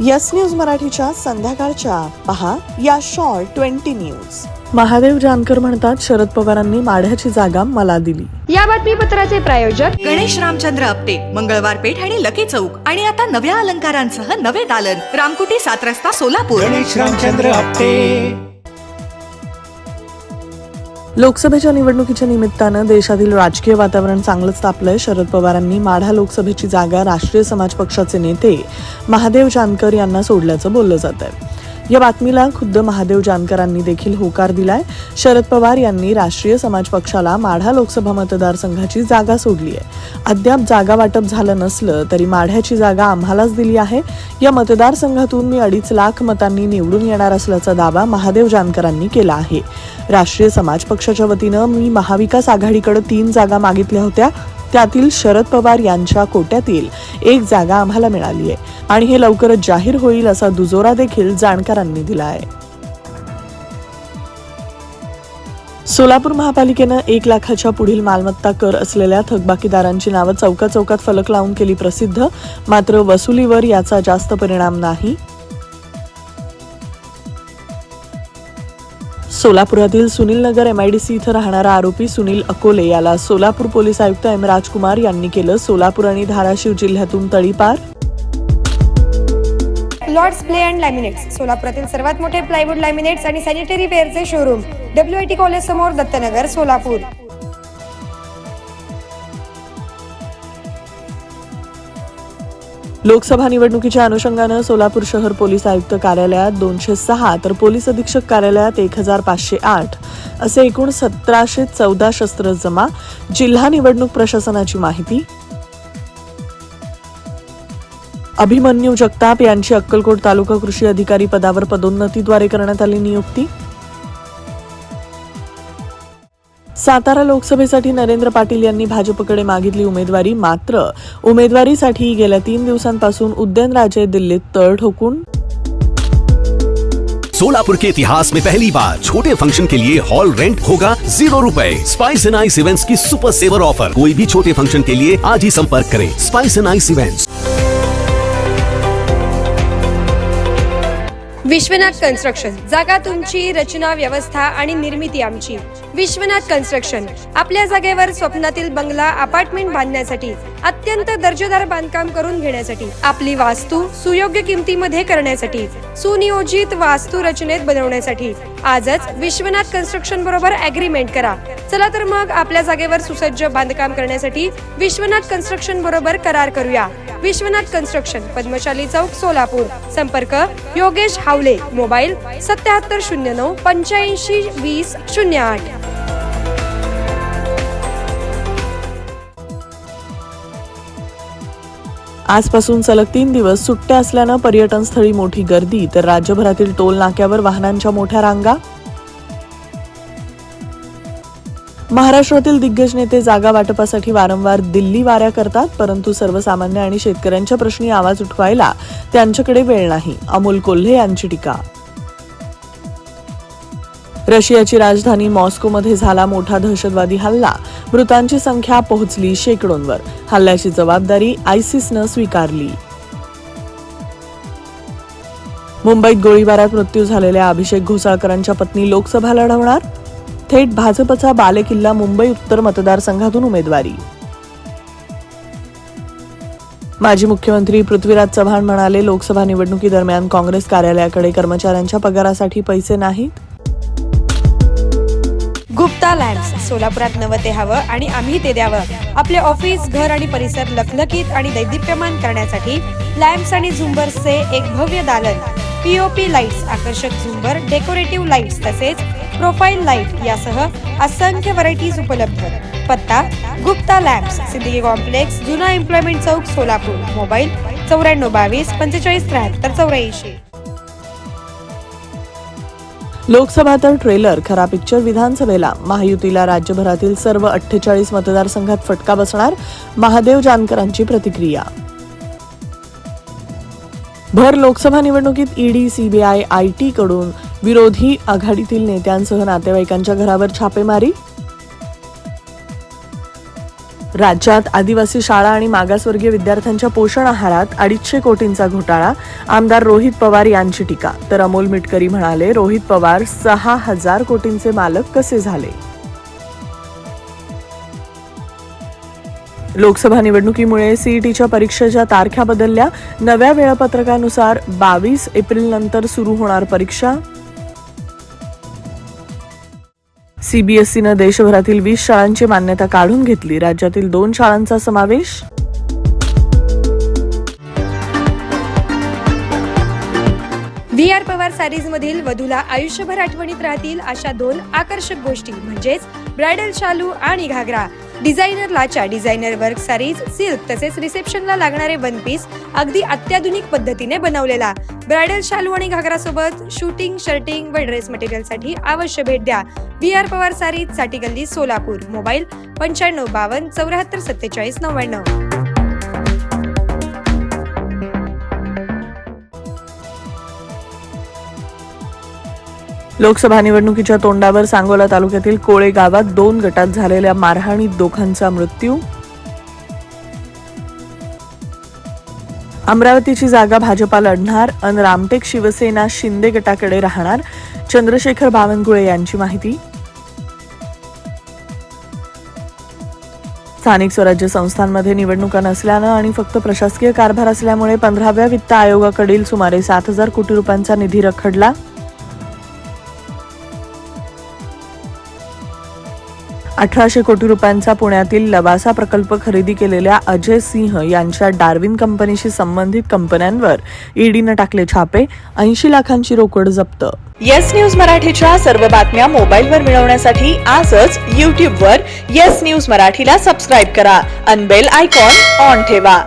Yes news मराठीच्या संध्याकाळच्या. पहा या short twenty news. Mahadev Jankar म्हणतात शरद पवारांनी माढ्याची जागा मला दिली. या बातमीपत्राचे प्रायोजक गणेश रामचंद्र आपटे मंगळवार पेठ आणि लकी चौक. आणि आता नव्या अलंकारांसह नवे दालन. रामकुटी सात रस्ता सोलापूर. गणेश रामचंद्र आपटे. लोकसभेच्या निवडणुकीच्या निमित्तानं देशातील राजकीय वातावरण चांगलंच तापलंय. शरद पवारांनी माढा लोकसभेची जागा राष्ट्रीय समाज पक्षाचे नेते महादेव जानकर यांना सोडल्याचं बोललं जात आहे या बातमीला खुद्द महादेव जानकरांनी देखील होकार दिलाय. शरद पवार यांनी राष्ट्रीय समाज पक्षाला माढा लोकसभा मतदारसंघाची जागा सोडली आहे. अद्याप जागा वाटप झालं नसलं तरी माढ्याची जागा आम्हालाच दिली आहे. या मतदारसंघातून मी अडीच लाख मतांनी निवडून येणार असल्याचा दावा महादेव जानकरांनी केला आहे. राष्ट्रीय समाज पक्षाच्या वतीनं मी महाविकास आघाडीकडे तीन जागा मागितल्या होत्या. त्यातील शरद पवार यांच्या कोट्यातील एक जागा आम्हाला मिळाली आहे. आणि हे लवकरच जाहीर होईल असा दुजोरा देखील जाणकारांनी दिला आहे सोलापूर महापालिकेनं एक लाखाच्या पुढील मालमत्ता कर असलेल्या थकबाकीदारांची नावं चौका चौकात फलक लावून केली प्रसिद्ध मात्र वसुलीवर याचा जास्त परिणाम नाही. सोलापुरातील Sunil Nagar M I D C इथं राहणारा आरोपी सुनील अकोले याला सोलापूर पोलीस आयुक्त एम राजकुमार यांनी केलं सोलापूर आणि धाराशिव जिल्ह्यातून तळीपार लॉर्ड्स प्ले अँड लॅमिनेट्स सोलापुरातील सर्वात मोठे प्लायवूड लॅमिनेट्स आणि sanitary वेअरचे showroom W I T college समोर दत्तनगर सोलापूर. लोकसभा निवडणुकीच्या अनुषंगानं सोलापूर शहर पोलीस आयुक्त कार्यालयात दोनशे सहा तर पोलीस अधीक्षक कार्यालयात एक हजार पाचशे आठ असे एकूण सतराशे चौदा शस्त्र जमा. जिल्हा निवडणूक प्रशासनाची माहिती. अभिमन्यू जगताप यांची अक्कलकोट तालुका कृषी अधिकारी पदावर पदोन्नतीद्वारे करण्यात आली नियुक्ती. सातारा लोकसभेसाठी नरेंद्र पाटील यांनी भाजपकडे मागितली उमेदवारी मात्र उमेदवारीसाठी गेल्या तीन दिवसांपासून उद्यानराजे दिल्लीत तळ ठोकून सोलापुर के इतिहास में पहली बार छोटे फ़ंक्शन के लिए हॉल रेंट होगा ज़ीरो रूपए। स्पाइस एंड आइस इवेंट्स की सुपर सेवर ऑफ़र कोई भी छोटे फ़ंक्शन के लिए आज ही संपर्क करें। Spice and ice events Vishwanath construction. जागा तुमची रचना व्यवस्था आणि निर्मिती आमची. विश्वनाथ कन्स्ट्रक्शन. आपल्या जागेवर स्वप्नातील बंगला अपार्टमेंट बांधण्यासाठी अत्यंत दर्जेदार बांधकाम करून घेण्यासाठी आपली वास्तू सुयोग्य किमतीमध्ये करण्यासाठी सुनियोजित वास्तू रचनेत बनवण्यासाठी आजच विश्वनाथ कन्स्ट्रक्शन बरोबर अग्रीमेंट करा. चला तर मग आपल्या जागेवर सुसज्ज बांधकाम करण्यासाठी विश्वनाथ कन्स्ट्रक्शन बरोबर करार करूया. विश्वनाथ कन्स्ट्रक्शन पद्मशाली चौक सोलापूर. संपर्क योगेश हावले मोबाईल सत्याहत्तर शून्य नऊ पंच्याऐंशी वीस शून्य आठ. आजपासून सलग तीन दिवस सुट्ट्या असल्यानं पर्यटनस्थळी मोठी गर्दी तर राज्यभरातील टोल नाक्यावर वाहनांच्या मोठ्या रांगा? महाराष्ट्रातील दिग्गज नेते जागा वाटपासाठी वारंवार दिल्ली वाऱ्या करतात परंतु सर्वसामान्य आणि शेतकऱ्यांच्या प्रश्नी आवाज उठवायला त्यांच्याकडे वेळ नाही. अमोल कोल्हे यांची टीका. रशियाची राजधानी मॉस्कोमध्ये झाला मोठा दहशतवादी हल्ला. मृतांची संख्या पोहोचली शेकडोंवर. हल्ल्याची जबाबदारी आयसिसनं स्वीकारली. मुंबईत गोळीबारात मृत्यू झालेल्या अभिषेक घोसाळकरांच्या पत्नी लोकसभा लढवणार? थेट भाजपचा बालेकिल्ला मुंबई उत्तर मतदारसंघातून उमेदवारी. माजी मुख्यमंत्री पृथ्वीराज चव्हाण म्हणाले लोकसभा निवडणुकीदरम्यान काँग्रेस कार्यालयाकडे कर्मचाऱ्यांच्या पगारासाठी पैसे नाहीत. गुप्ता लॅम्प्स सोलापुरात नवं ते हवं आणि आम्ही ते द्यावं. आपले ऑफिस घर आणि परिसर लखलखीत आणि दैदिप्यमान करण्यासाठी लॅम्प्स आणि झुंबर्सचे एक भव्य दालन. पीओपी लाईट्स आकर्षक झुंबर डेकोरेटिव्ह लाईट्स तसेच प्रोफाईल लाइट यासह असंख्य व्हरायटीज उपलब्ध. पत्ता गुप्ता लॅब्स सिद्दीकी कॉम्प्लेक्स जुना एम्प्लॉयमेंट चौक सोलापूर. मोबाईल चौऱ्याण्णव बावीस पंचेचाळीस त्र्याहत्तर चौऱ्याऐंशी. लोकसभा तर ट्रेलर खरा पिक्चर विधानसभेला. महायुतीला राज्यभरातील सर्व अठ्ठेचाळीस मतदारसंघात फटका बसणार महादेव जानकरांची प्रतिक्रिया. भर लोकसभा निवडणुकीत ईडी सीबीआय आयटी कडून विरोधी आघाडीतील नेत्यांसह नातेवाईकांच्या घरावर छापेमारी? राज्यात आदिवासी शाळा आणि मागासवर्गीय विद्यार्थ्यांच्या पोषण आहारात अडीचशे कोटींचा घोटाळा आमदार रोहित पवार यांची टीका. तर अमोल मिटकरी म्हणाले रोहित पवार सहा हजार कोटींचे मालक कसे झाले? लोकसभा निवडणुकीमुळे सीईटीच्या परीक्षेच्या तारख्या बदलल्या. नव्या वेळापत्रकानुसार बावीस एप्रिल नंतर सुरू होणार परीक्षा. सीबीएसईनं देशभरातील वीस शाळांची मान्यता काढून घेतली. राज्यातील दोन शाळांचा समावेश? व्ही आर पवार सॅरीज मधील वधूला आयुष्यभर आठवणीत राहतील अशा दोन आकर्षक गोष्टी म्हणजेच ब्रायडल शालू आणि घागरा. डिझायनर लाचा डिझायनर वर्क सारीज सिल्क तसेच रिसेप्शनला लागणारे वन पीस अगदी अत्याधुनिक पद्धतीने बनवलेला. ब्रायडल शालू आणि घागरासोबत शूटिंग शर्टिंग व ड्रेस मटेरियलसाठी अवश्य भेट द्या. बी आर पवार सारी साठी गल्ली सोलापूर. मोबाईल पंच्याण्णव बावन्न चौऱ्याहत्तर सत्तेचाळीस नव्याण्णव. लोकसभा निवडणुकीच्या तोंडावर सांगोला तालुक्यातील कोळे गावात दोन गटात झालेल्या मारहाणीत दोघांचा मृत्यू अमरावतीची जागा भाजपा लढणार अन रामटेक शिवसेना शिंदे गटाकडे राहणार? चंद्रशेखर बावनकुळे यांची माहिती. स्थानिक स्वराज्य संस्थांमध्ये निवडणुका नसल्यानं आणि फक्त प्रशासकीय कारभार असल्यामुळे पंधराव्या वित्त आयोगाकडील सुमारे सात हजार कोटी रुपयांचा निधी रखडला. अठराशे कोटी रुपयांचा पुण्यातील लवासा प्रकल्प खरेदी केलेल्या अजय सिंह यांच्या डार्विन कंपनीशी संबंधित कंपन्यांवर ईडीनं टाकले छापे ऐंशी लाखांची रोकड जप्त. येस न्यूज मराठीच्या सर्व बातम्या मोबाईलवर मिळवण्यासाठी आजच यूट्यूबवर येस न्यूज मराठीला सबस्क्राईब करा. अनबेल आयकॉन ऑन ठेवा.